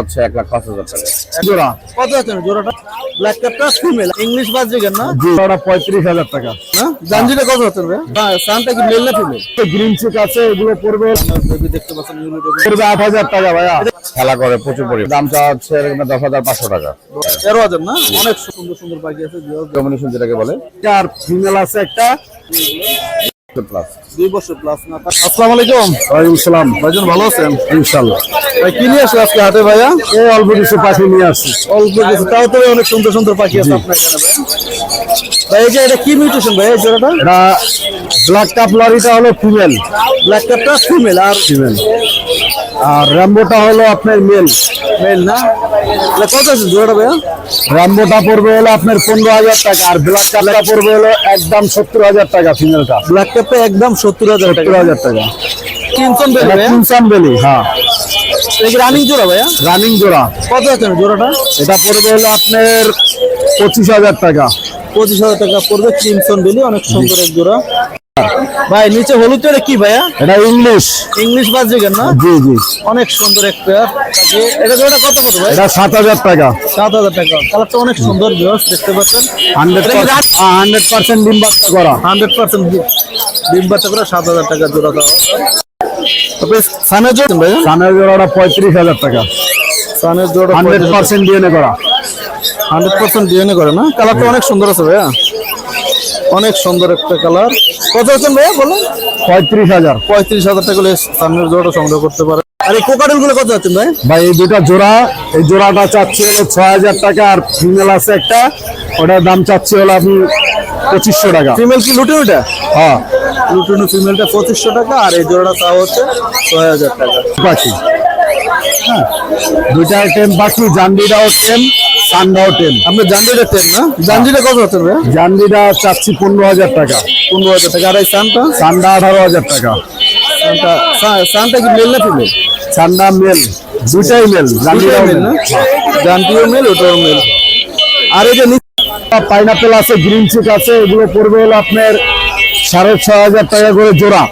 হচ্ছে এক লাখ পাঁচ হাজার টাকা। জোড়া? কত আছে জোড়াটা? ব্ল্যাক ক্যাপটা ফিমেল ইংলিশ বাজিগার না? জোড়াটা পঁয়ত্রিশ হাজার টাকা। না? জাঞ্জিটা কত আছে হ্যাঁ সানটা কি মেল না ফিমেল গ্রিন চিক আছে এগুলো পড়বে। দেখতে পাচ্ছেন পড়বে আট হাজার টাকা ভাইয়া। খেলা করে প্রচুর পরিমাণ। দামটা হচ্ছে এরকম দশ হাজার পাঁচশো টাকা। তেরো হাজার না? অনেক সুন্দর সুন্দর পাখি আছে ডমিনেশন যেটাকে বলে। আর ফিমেল আছে একটা। দুই বছর প্লাস না আসসালামু আলাইকুম। ওয়ালাইকুম সালাম। ভাইজান ভালো আছেন? ইনশাল্লাহ ভাই কি নিয়ে আসলে আজকে হাটে ভাইয়া? ও অল্প কিছু পাখি নিয়ে আসছি। অল্প কিছু তাও তো অনেক সুন্দর সুন্দর পাখি আছে আপনার এখানে ভাই। ভাই এই যে এটা কি মিউটেশন ভাই এই জোড়াটা? এটা ব্ল্যাক কাপ লরিটা হলো ফিমেল ব্ল্যাক ফিমেল আর ফিমেল আর র্যাম্বোটা হলো আপনার মেল মেল না? কত আছে জোড়াটা ভাইয়া? র্যাম্বোটা পড়বে হলো আপনার পনেরো হাজার টাকা আর ব্ল্যাক কাপটা পড়বে হলো একদম সত্তর হাজার টাকা ফিমেলটা ব্ল্যাক ক্যাপটা একদম সত্তর হাজার টাকা। সত্তর হাজার টাকা। কিনসন বেল কিনসান বেলি হ্যাঁ। এই রানিং জোড়া ভাইয়া? রানিং জোড়া। কত আছে জোড়াটা? এটা পড়বে হলো আপনার পঁচিশ হাজার টাকা। পঁচিশ হাজার টাকা পড়বে ক্রিমসন বেলি অনেক সুন্দর এক জোড়া। ভাই নিচে হলুদ এটা কি ভাইয়া? এটা ইংলিশ। ইংলিশ বাজিগার না? জি জি। অনেক সুন্দর এক পেয়ার। এটা জোড়া কত পড়বে ভাই? এটা সাত হাজার টাকা। সাত হাজার টাকা। কালারটা অনেক সুন্দর ভিউয়ার্স দেখতে পাচ্ছেন। হান্ড্রেড হান্ড্রেড পার্সেন্ট ডিম বাচ্চা করা। হান্ড্রেড পার্সেন্ট ডিম। বাচ্চা করে সাত হাজার টাকা জোড়া দেওয়া তারপরে সানের জোড়া ভাই? সানের জোড়াটা পঁয়ত্রিশ হাজার টাকা। সানের জোড়া হান্ড্রেড পার্সেন্ট ডিএনএ করা। হান্ড্রেড পার্সেন্ট ডিএনএ করে না? কালারটা অনেক সুন্দর আছে ভাইয়া। অনেক সুন্দর একটা কালার। কত আছেন ভাইয়া বলেন? পঁয়ত্রিশ হাজার। পঁয়ত্রিশ হাজার টাকা সামনের জোড়াটা সংগ্রহ করতে পারে। আর এই কোকাটেলগুলো কত আছেন ভাই? ভাই এই দুটা জোড়া এই জোড়াটা চাচ্ছি হলো ছয় হাজার টাকা আর ফিমেল আছে একটা। ওটার দাম চাচ্ছি হলো আপনি পঁচিশশো টাকা। ফিমেল কি লুটে ওটা হ্যাঁ। লুটুনু ফিমেলটা পঁচিশশো টাকা আর এই জোড়াটা তাও হচ্ছে ছয় হাজার টাকা। পাখি। হ্যাঁ। দুইটা টেম পাখি জান্ডিটাও টেম সান্ডাও টেম আপনি জাঞ্জিটা টেন না? জাঞ্জিটা কত আছেন ভাইয়া? জান্ডিটা চাচ্ছি পনেরো হাজার টাকা। পনেরো হাজার টাকা। আর এই সানটা সান্ডা আঠারো হাজার টাকা। সানটা সানটা কি মেল না ফিমেল সান্ডা মেল দুইটাই মেল জান্ডিটাও মেল না? জানটিও মেল ওটাও মেল আর এই যে পাইনাপেল আছে গ্রিন চিক আছে এগুলো পড়বে হলো আপনার সাড়ে ছয় হাজার টাকা করে জোড়া।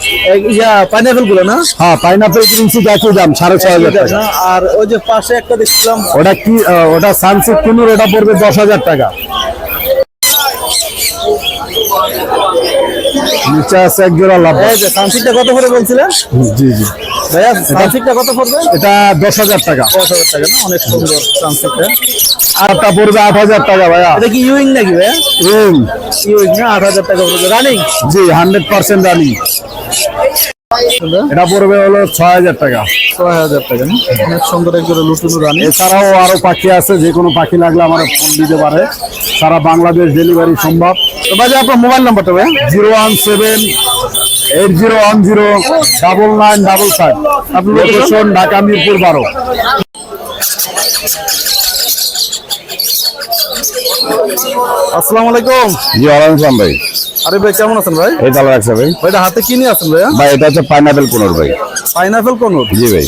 পাইনাপেলগুলো না? হ্যাঁ পাইনাপেল কিনছি একই দাম সাড়ে ছয় হাজার টাকা। আর ওই যে পাশে একটা দেখছিলাম। ওটা কি ওটা সানসেট কিনুর ওটা পড়বে দশ হাজার টাকা। নিচে আছে এক জোড়া লাভ। সানসেটটা কত করে বলছিলেন? জি জি। ভাইয়া সানসিকটা কত পড়বে? এটা দশ হাজার টাকা। দশ হাজার টাকা না? অনেক সুন্দর সানসিকটা আরটা পড়বে আট হাজার টাকা ভাইয়া। এটা কি ইউইং নাকি ভাইয়া? ইউইং না? আট হাজার টাকা পড়বে। রানিং জি হান্ড্রেড পার্সেন্ট রানি এটা পড়বে হলো ছয় হাজার টাকা। ছয় হাজার টাকা না? অনেক সুন্দর একজন লুটুনু রানি এছাড়াও আরও পাখি আছে যে কোনো পাখি লাগলে আমার ফোন দিতে পারে। সারা বাংলাদেশ ডেলিভারি সম্ভব। তো ভাই আপনার মোবাইল নাম্বারটা ভাইয়া? Zero one seven eight zero one zero double nine double five আপনার লোকেশন ঢাকা মিরপুর বারো আসসালামু আলাইকুম। জি ওয়ালাইকুম ভাই। আরে ভাই কেমন আছেন ভাই? এই তাহলে রাখছে ভাই। ভাইটা হাতে কি নিয়ে আছেন ভাইয়া? ভাই এটা হচ্ছে পাইনাপেল কোনোর ভাই। পাইনাপেল কোন জি ভাই।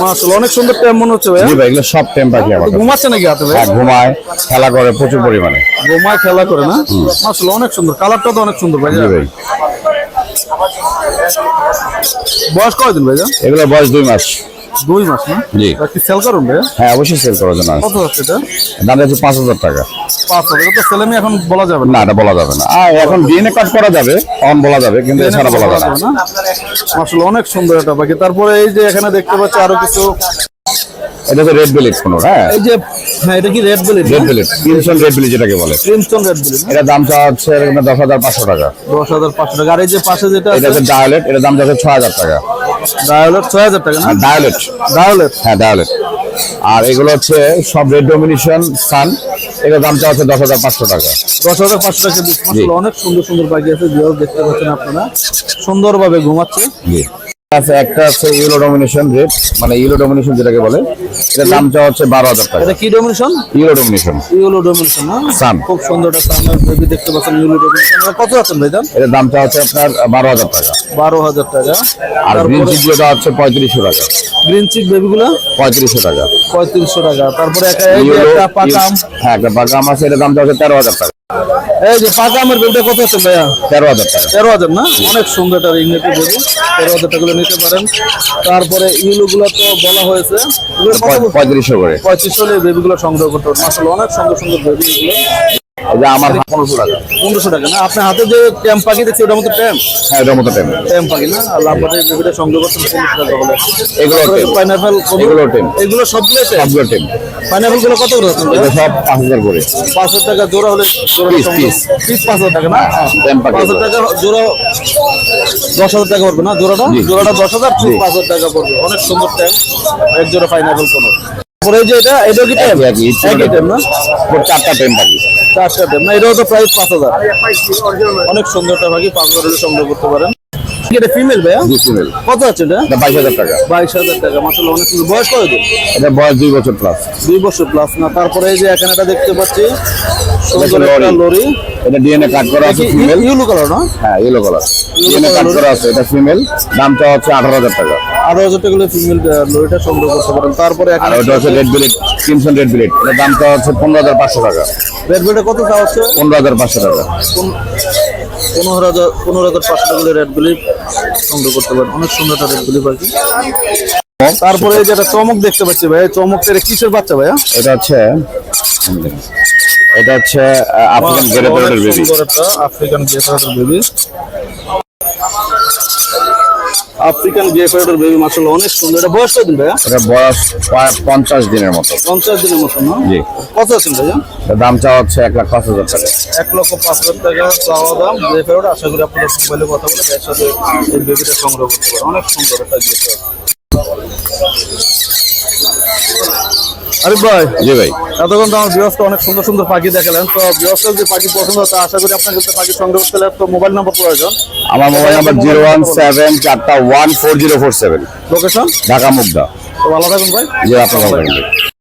মাশাআল্লাহ অনেক সুন্দর মনে হচ্ছে জি ভাই এগুলো সব টেম পাখি আমার ঘুমাচ্ছে নাকি হাতে ভাই হ্যাঁ ঘুমায় খেলা করে প্রচুর পরিমাণে। ঘুমায় খেলা করে না? মাশাআল্লাহ অনেক সুন্দর। কালারটা তো অনেক সুন্দর ভাই জি ভাই। বয়স কয়দিন ভাইয়া? এগুলো বয়স দুই মাস। দুই মাস না? জি। কি সেল করুন ভাইয়া? হ্যাঁ অবশ্যই সেল করার জন্য। কত হচ্ছে এটা? দাম যাচ্ছে পাঁচ হাজার টাকা। পাঁচ হাজার। এটা তো সেলে এখন বলা যাবে না। এটা বলা যাবে না। আর এখন ডিএনএ কাট করা যাবে তখন বলা যাবে কিন্তু এছাড়া বলা যাবে না। আসলে অনেক সুন্দর এটা। বাকি তারপরে এই যে এখানে দেখতে পাচ্ছি আরও কিছু এটা হচ্ছে রেড বেলিট কোনো হ্যাঁ? এই যে হ্যাঁ এটা কি রেড বেলি রেড বেলিট ক্রিমসন রেড বেলি যেটাকে বলে। ক্রিমস্টোন রেড বেলি এটা দাম হচ্ছে এরকম দশ হাজার পাঁচশো টাকা। দশ হাজার পাঁচশো টাকা। আর এই যে পাশে যেটা এটা হচ্ছে ডায়ালেট এটা দাম যাচ্ছে ছয় হাজার টাকা। ডায়োলেট ছয় হাজার টাকা না? ডায়ালেট ডায়োলেট হ্যাঁ ডায়ালেট আর এগুলো হচ্ছে সব রেড ডোমিনেশন সান এগুলো দাম চাওয়া হচ্ছে দশ হাজার পাঁচশো টাকা। দশ হাজার পাঁচশো টাকা অনেক সুন্দর সুন্দর পাখি আছে। যেও দেখতে পাচ্ছেন আপনারা। সুন্দরভাবে ঘুমাচ্ছে। জি। আছে একটা আছে ইউলো ডোমিনেশন রেড মানে ইউলো ডোমিনেশন যেটাকে বলে এটার দাম চাওয়া হচ্ছে বারো হাজার টাকা। এটা কি ডোমিনেশন ইউলো ডোমিনেশন ইউলো ডোমিনেশন না Sun। খুব সুন্দর একটা সামনের বেবি দেখতে পাচ্ছেন ইউলো ডোমিনেশন কত আছেন এটার দাম চাওয়া হচ্ছে আপনার বারো হাজার টাকা। বারো হাজার টাকা। আর গ্রিন চিক যেটা হচ্ছে পঁয়ত্রিশশো টাকা। গ্রিন চিক বেবিগুলো পঁয়ত্রিশশো টাকা। পঁয়ত্রিশশো টাকা। তারপরে একটা পাকাম। হ্যাঁ একটা বাগাম আছে এটার দাম চাওয়া হচ্ছে তেরো হাজার টাকা। এই যে পাকা আমার বেবিটা কত আছে ভাইয়া? তেরো হাজার টাকা। তেরো হাজার না? অনেক সুন্দর একটা ইংরেজি বলি তেরো হাজার টাকা নিতে পারেন। তারপরে ইগুলো তো বলা হয়েছে। পঁয়ত্রিশশো করে। পঁয়ত্রিশশো বেবিগুলো সংগ্রহ করতে পারেন আসলে অনেক সুন্দর সুন্দর বেবি যে আমার পনেরোশো টাকা। পনেরোশো টাকা না? আপনার হাতে যে ট্যাম্প পাখি দেখছি ওটার মতো ট্যাম্প হ্যাঁ এটার মতো টাইম ট্যাম্প পাখি না? আর লাম্বাটের বেবিটা সংগ্রহ করতে পনেরোশো টাকা হলে। এগুলো পাইনাপেল এগুলো টেম। এগুলো সবগুলো সবগুলো টেম। পাইনাপেলগুলো কত করে এটা সব পাঁচ হাজার করে। পাঁচ হাজার টাকা জোড়া হলে Piece, piece. পিস। পাঁচ হাজার টাকা না? টেম পাখি পাঁচ হাজার টাকা জোড়া দশ হাজার টাকা পড়বে না জোড়াটা। জোড়াটা দশ হাজার পিস পাঁচ হাজার টাকা পড়বে। অনেক সুন্দর ট্যাঙ্ক এক জোড়া পাইনাপেল কোনো। এই যে এটা এটা কি ট্যাম একই একই না? চারটা টেম পাখি। চারটা ট্যাম না, এটাও তো প্রাইস পাঁচ হাজার। অনেক সুন্দরটা ভাগে পাঁচ হাজার সংগ্রহ করতে পারেন। এটা ফিমেল ভাইয়া? দুই ফিমেল কত আছে এটা? এটা বাইশ হাজার টাকা। বাইশ হাজার টাকা মাত্র অনেক সুন্দর। বয়স কত দিন এটা বয়স দুই বছর প্লাস দুই বছর প্লাস না তারপরে এই যে এখানে এটা দেখতে পাচ্ছি সুন্দর লরি। একটা লরি। এটা ডিএনএ কাট করা আছে ফিমেল ইউলো কালার না হ্যাঁ ইয়েলো কালার ডিএনএ কাট করা আছে এটা ফিমেল দামটা হচ্ছে আঠারো হাজার টাকা। আরও হাজার টাকা ফিমেল লরিটা সংগ্রহ করতে পারেন। তারপরে এখানে ওটা হচ্ছে red bellied crimson red bellied এটার দামটা হচ্ছে পনেরো হাজার পাঁচশো টাকা। রেড বেডে কত চাওয়া হচ্ছে? পনেরো হাজার পাঁচশো টাকা। কোন- পনেরো হাজার পনেরো হাজার পাঁচশো টাকা রেড বিলি সংগ্রহ করতে পারেন। অনেক সুন্দর বিলি পাখি তারপরে এই যে একটা চমক দেখতে পাচ্ছি ভাই চমকটা কিসের বাচ্চা ভাইয়া এটা হচ্ছে এটা হচ্ছে আফ্রিকান বেবি আফ্রিকান গেফারের বেবি আফ্রিকান গেফারের বেবি মাসাল্লাহ অনেক সুন্দর। এটা বয়স কত ভাইয়া? এটা বয়স প্রায় পঞ্চাশ দিনের মতো। পঞ্চাশ দিনের মতো না? জি। কত আছেন ভাইয়া? দাম চাওয়া হচ্ছে এক লাখ পাঁচ হাজার টাকা। এক লক্ষ পাঁচ হাজার টাকা চাওয়া দাম গেফারের আশা করি আপনারা মোবাইলে কথা বলে এর সাথে এই বেবিটা সংগ্রহ করতে পারেন অনেক সুন্দর একটা গেফার আরে ভাই জি ভাই। এতক্ষণ তো আমার বৃহস্প অনেক সুন্দর সুন্দর পাখি দেখালেন। তো বৃহস্প যে পাখি পছন্দ তা আশা করি আপনার কাছে পাখি সংগ্রহ করতে তো মোবাইল নাম্বার প্রয়োজন। আমার mobile number zero one seven চারটা one four zero four seven. Location Dhaka Mugda. তো ভালো থাকুন ভাই। জি আপনার